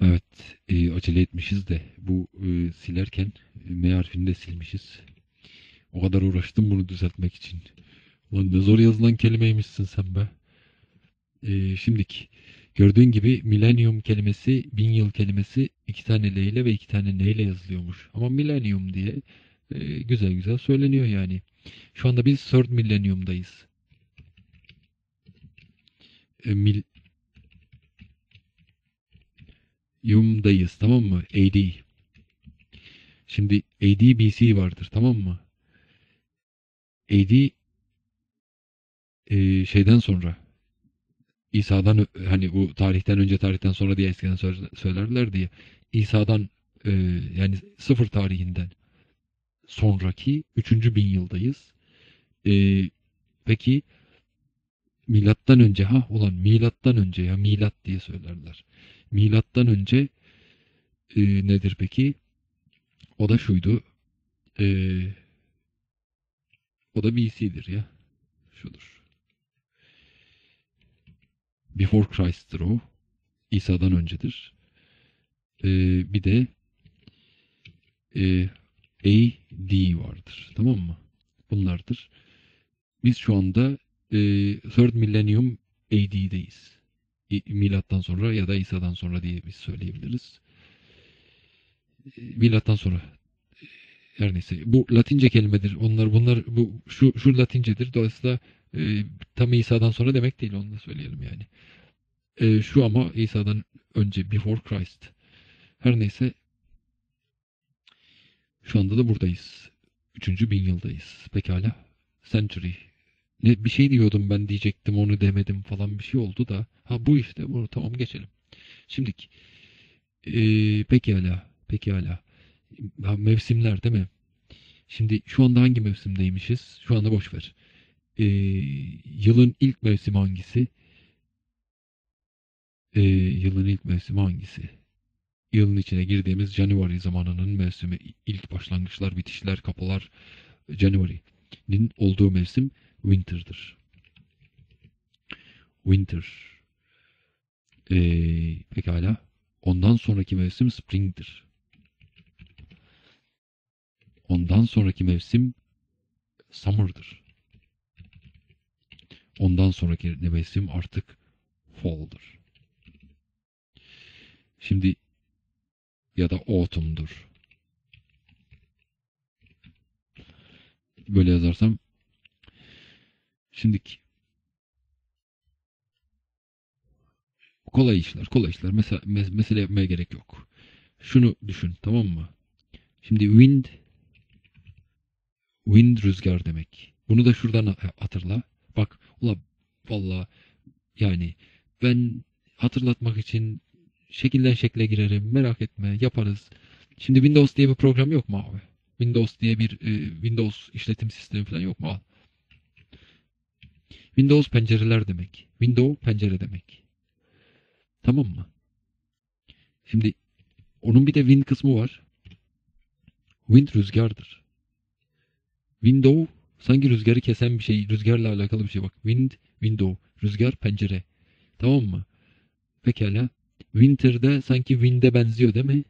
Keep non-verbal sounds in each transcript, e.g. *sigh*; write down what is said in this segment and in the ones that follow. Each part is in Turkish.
Evet, e, acele etmişiz de bu e, silerken e, M harfini de silmişiz. O kadar uğraştım bunu düzeltmek için. Ulan ne zor yazılan kelimeymişsin sen be. E, şimdiki gördüğün gibi millennium kelimesi, bin yıl kelimesi iki tane L ile ve iki tane N ile yazılıyormuş. Ama millennium diye e, güzel güzel söyleniyor yani. Şu anda biz third millennium'dayız. E, mil, Yum'dayız tamam mı? AD. Şimdi AD BC vardır tamam mı? AD e, şeyden sonra İsa'dan hani bu tarihten önce tarihten sonra diye eskiden sö- söylerler diye İsa'dan e, yani sıfır tarihinden sonraki üçüncü bin yıldayız. E, peki milattan önce ha ulan milattan önce ya milat diye söylerler. Milattan önce e, nedir peki? O da şuydu. E, o da BC'dir ya. Şudur. Before Christ'tir o. İsa'dan öncedir. E, bir de e, AD vardır. Tamam mı? Bunlardır. Biz şu anda e, Third Millennium AD'deyiz. Milattan sonra ya da İsa'dan sonra diye biz söyleyebiliriz. E, Milattan sonra e, her neyse bu Latince kelimedir. Onlar bunlar bu şu şu Latincedir. Dolayısıyla e, tam İsa'dan sonra demek değil onu da söyleyelim yani. E, şu ama İsa'dan önce before Christ. Her neyse şu anda da buradayız. Üçüncü bin yıldayız. Pekala. Century. Bir şey diyordum ben diyecektim onu demedim falan bir şey oldu da. Ha bu işte bunu tamam geçelim. Şimdiki. Ee, pekala. Pekala. Ha, mevsimler değil mi? Şimdi şu anda hangi mevsimdeymişiz? Şu anda boş ver. Ee, yılın ilk mevsimi hangisi? Ee, yılın ilk mevsimi hangisi? Yılın içine girdiğimiz January zamanının mevsimi. İlk başlangıçlar, bitişler, kapılar January'nin olduğu mevsim winter'dır. Winter. Ee, pekala. Ondan sonraki mevsim spring'dir. Ondan sonraki mevsim summer'dır. Ondan sonraki mevsim artık fall'dır. Şimdi ya da autumn'dur. Böyle yazarsam şimdiki kolay işler, kolay işler. Mesela mes- mesele yapmaya gerek yok. Şunu düşün, tamam mı? Şimdi wind wind rüzgar demek. Bunu da şuradan ha- hatırla. Bak, ula valla yani ben hatırlatmak için şekilden şekle girerim. Merak etme, yaparız. Şimdi Windows diye bir program yok mu abi? Windows diye bir e, Windows işletim sistemi falan yok mu? Al. Windows pencereler demek. Window pencere demek. Tamam mı? Şimdi onun bir de wind kısmı var. Wind rüzgardır. Window sanki rüzgarı kesen bir şey, rüzgarla alakalı bir şey bak. Wind, window, rüzgar, pencere. Tamam mı? Pekala. Winter'da sanki wind'e benziyor değil mi?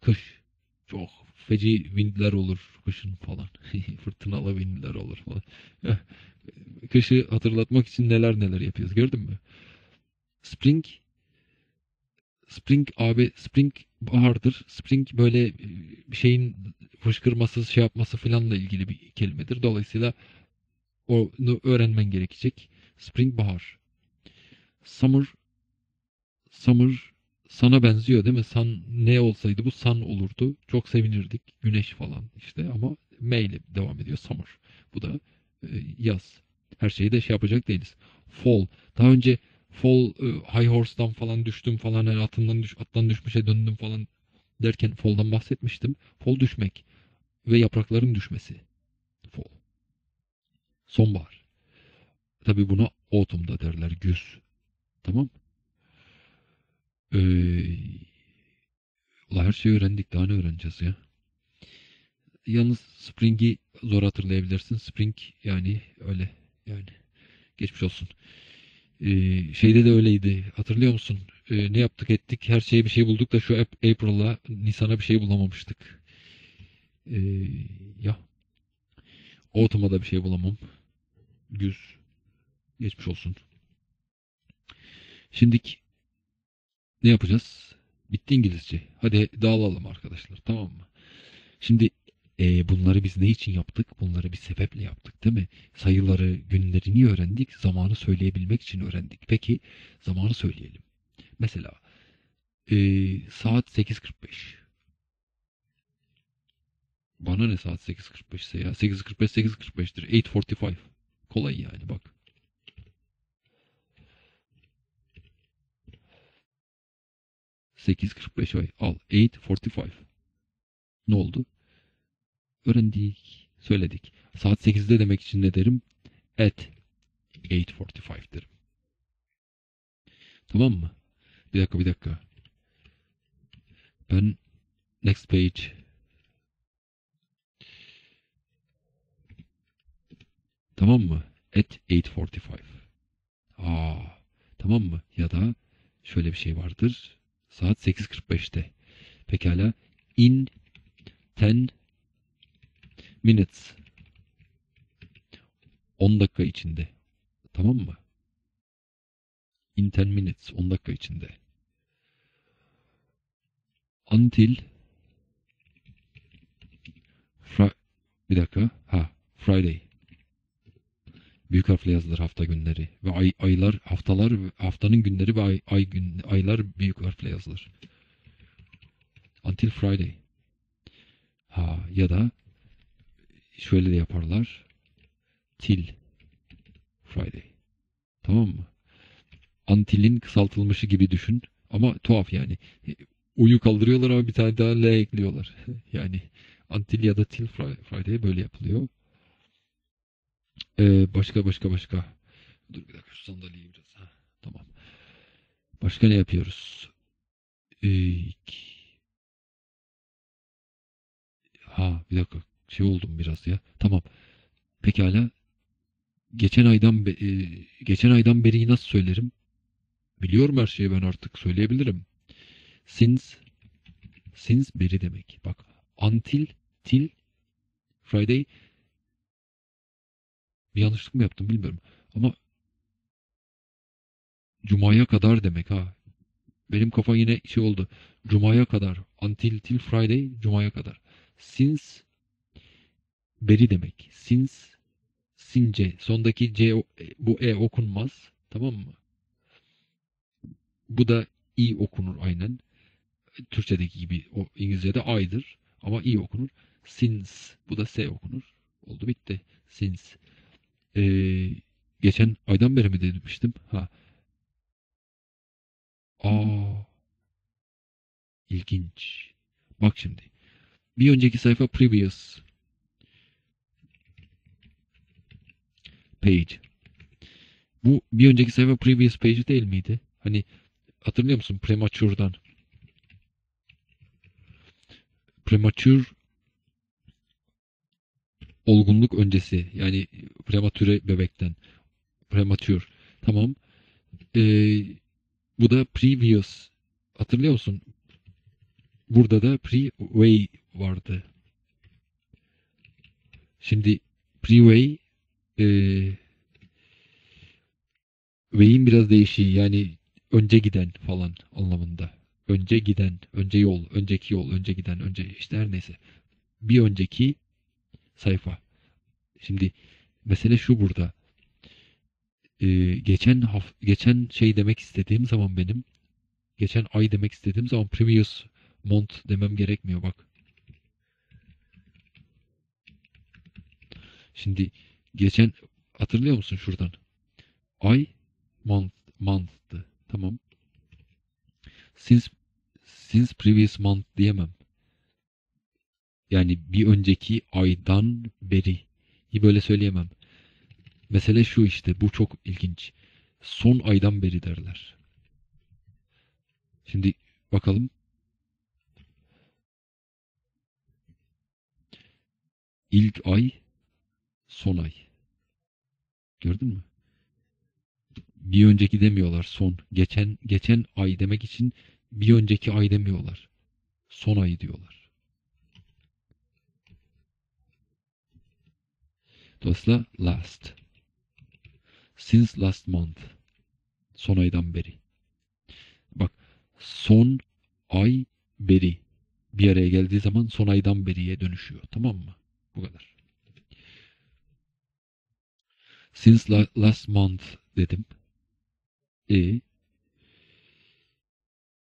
Kış. Çok feci windler olur kışın falan. *laughs* Fırtınalı windler olur falan. Kışı hatırlatmak için neler neler yapıyoruz gördün mü? Spring Spring abi Spring bahardır. Spring böyle e, bir şeyin fışkırması, şey yapması filanla ilgili bir kelimedir. Dolayısıyla onu öğrenmen gerekecek. Spring bahar. Summer Summer sana benziyor değil mi? Sun ne olsaydı bu sun olurdu. Çok sevinirdik. Güneş falan işte ama M ile devam ediyor. Summer. Bu da e, yaz. Her şeyi de şey yapacak değiliz. Fall. Daha önce fall e, high horse'dan falan düştüm falan yani atından düş, attan düşmüşe döndüm falan derken fall'dan bahsetmiştim. Fall düşmek ve yaprakların düşmesi. Fall. Sonbahar. Tabii buna autumn'da derler. Güz. Tamam. Ee, her şeyi öğrendik. Daha ne öğreneceğiz ya? Yalnız Spring'i zor hatırlayabilirsin. Spring yani öyle yani geçmiş olsun. Ee, şeyde de öyleydi. Hatırlıyor musun? e, ne yaptık ettik her şeye bir şey bulduk da şu Ap- April'a Nisan'a bir şey bulamamıştık. E, ya Autumn'a da bir şey bulamam. Güz. Geçmiş olsun. Şimdilik ne yapacağız? Bitti İngilizce. Hadi dağılalım arkadaşlar. Tamam mı? Şimdi e, bunları biz ne için yaptık? Bunları bir sebeple yaptık değil mi? Sayıları, günleri niye öğrendik? Zamanı söyleyebilmek için öğrendik. Peki zamanı söyleyelim. Mesela e, saat 8.45. Bana ne saat 8.45 ise ya? 8.45 8.45'tir. 8.45. Kolay yani bak. Sekiz kırk beş ay. Al. Eight forty five. Ne oldu? Öğrendik. Söyledik. Saat 8'de demek için ne derim? At 8.45 derim. Tamam mı? Bir dakika bir dakika. Ben next page Tamam mı? At 8.45. Aa, tamam mı? Ya da şöyle bir şey vardır. Saat 8.45'te. Pekala. In 10 minutes. 10 dakika içinde. Tamam mı? In 10 minutes. 10 dakika içinde. Until Fri- bir dakika. Ha, Friday. Büyük harfle yazılır hafta günleri ve ay, aylar, haftalar, haftanın günleri ve ay, ay gün, aylar büyük harfle yazılır. Until Friday. Ha ya da şöyle de yaparlar. Till Friday. Tamam mı? Until'in kısaltılmışı gibi düşün. Ama tuhaf yani. U'yu kaldırıyorlar ama bir tane daha L ekliyorlar. *laughs* yani until ya da Fri- Friday böyle yapılıyor. Ee, başka başka başka. Dur bir dakika şu sandalyeyi biraz. Ha, tamam. Başka ne yapıyoruz? Ee, ha bir dakika. Şey oldum biraz ya. Tamam. Pekala. Geçen aydan e, geçen aydan beri nasıl söylerim? Biliyorum her şeyi ben artık söyleyebilirim. Since since beri demek. Bak until till Friday bir yanlışlık mı yaptım bilmiyorum. Ama Cuma'ya kadar demek ha. Benim kafa yine şey oldu. Cuma'ya kadar. Until till Friday Cuma'ya kadar. Since beri demek. Since since sondaki C bu E okunmaz. Tamam mı? Bu da i okunur aynen. Türkçedeki gibi o İngilizce'de I'dır ama i okunur. Since bu da S okunur. Oldu bitti. Since. Ee, geçen aydan beri mi demiştim? Ha. Aa. İlginç. Bak şimdi. Bir önceki sayfa previous page. Bu bir önceki sayfa previous page değil miydi? Hani hatırlıyor musun premature'dan? Premature olgunluk öncesi yani prematüre bebekten premature. Tamam. Ee, bu da previous. Hatırlıyor musun? Burada da pre-way vardı. Şimdi pre-way e, way'in biraz değişiği yani önce giden falan anlamında. Önce giden, önce yol, önceki yol, önce giden, önce işte her neyse. Bir önceki sayfa. Şimdi mesele şu burada. Ee, geçen haf geçen şey demek istediğim zaman benim geçen ay demek istediğim zaman previous month demem gerekmiyor bak. Şimdi geçen hatırlıyor musun şuradan? Ay month month'tı. Tamam. Since since previous month diyemem. Yani bir önceki aydan beri. Böyle söyleyemem. Mesele şu işte. Bu çok ilginç. Son aydan beri derler. Şimdi bakalım. İlk ay, son ay. Gördün mü? Bir önceki demiyorlar son. Geçen geçen ay demek için bir önceki ay demiyorlar. Son ay diyorlar. Dolayısıyla last. Since last month. Son aydan beri. Bak son ay beri bir araya geldiği zaman son aydan beriye dönüşüyor. Tamam mı? Bu kadar. Since la- last month dedim. E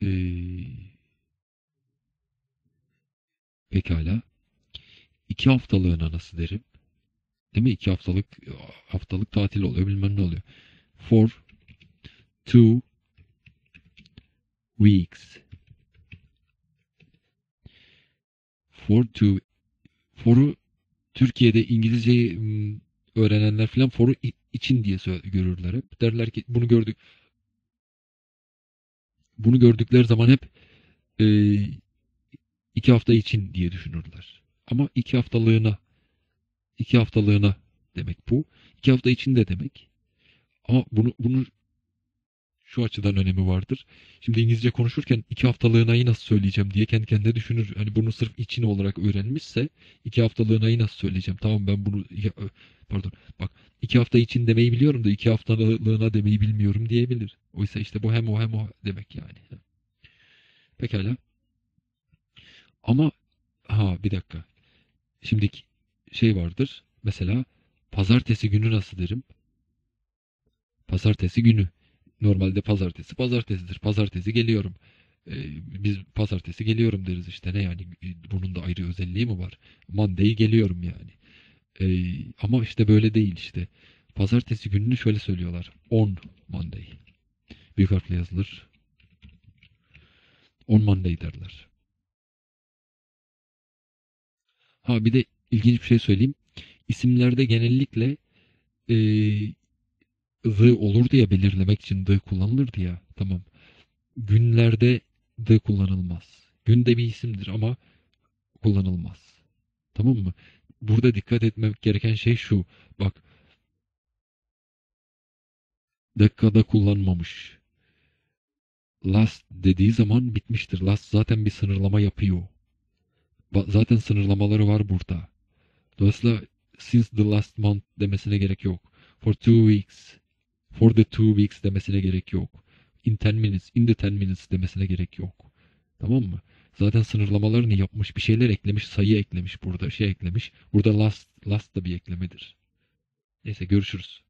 e, pekala. İki haftalığına nasıl derim? Değil mi? İki haftalık haftalık tatil oluyor. Bilmem ne oluyor. For two weeks. For two for'u Türkiye'de İngilizceyi öğrenenler falan for'u için diye görürler hep. Derler ki bunu gördük. Bunu gördükleri zaman hep e, iki hafta için diye düşünürler. Ama iki haftalığına iki haftalığına demek bu. İki hafta için de demek. Ama bunu bunu şu açıdan önemi vardır. Şimdi İngilizce konuşurken iki haftalığınayı nasıl söyleyeceğim diye kendi kendine düşünür. Hani bunu sırf için olarak öğrenmişse iki haftalığınayı nasıl söyleyeceğim? Tamam ben bunu pardon bak iki hafta için demeyi biliyorum da iki haftalığına demeyi bilmiyorum diyebilir. Oysa işte bu hem o hem o demek yani. Pekala. Ama ha bir dakika. Şimdi şey vardır. Mesela pazartesi günü nasıl derim? Pazartesi günü. Normalde pazartesi pazartesidir. Pazartesi geliyorum. Ee, biz pazartesi geliyorum deriz işte ne yani bunun da ayrı özelliği mi var? Monday geliyorum yani. Ee, ama işte böyle değil işte. Pazartesi gününü şöyle söylüyorlar. On Monday. Büyük harfle yazılır. On Monday derler. Ha bir de ilginç bir şey söyleyeyim. İsimlerde genellikle eee the olur diye belirlemek için the kullanılırdı ya. Tamam. Günlerde the kullanılmaz. Günde bir isimdir ama kullanılmaz. Tamam mı? Burada dikkat etmek gereken şey şu. Bak dakikada kullanmamış. Last dediği zaman bitmiştir. Last zaten bir sınırlama yapıyor. Zaten sınırlamaları var burada. Dolayısıyla since the last month demesine gerek yok. For two weeks. For the two weeks demesine gerek yok. In ten minutes. In the ten minutes demesine gerek yok. Tamam mı? Zaten sınırlamalarını yapmış. Bir şeyler eklemiş. Sayı eklemiş burada. Şey eklemiş. Burada last, last da bir eklemedir. Neyse görüşürüz.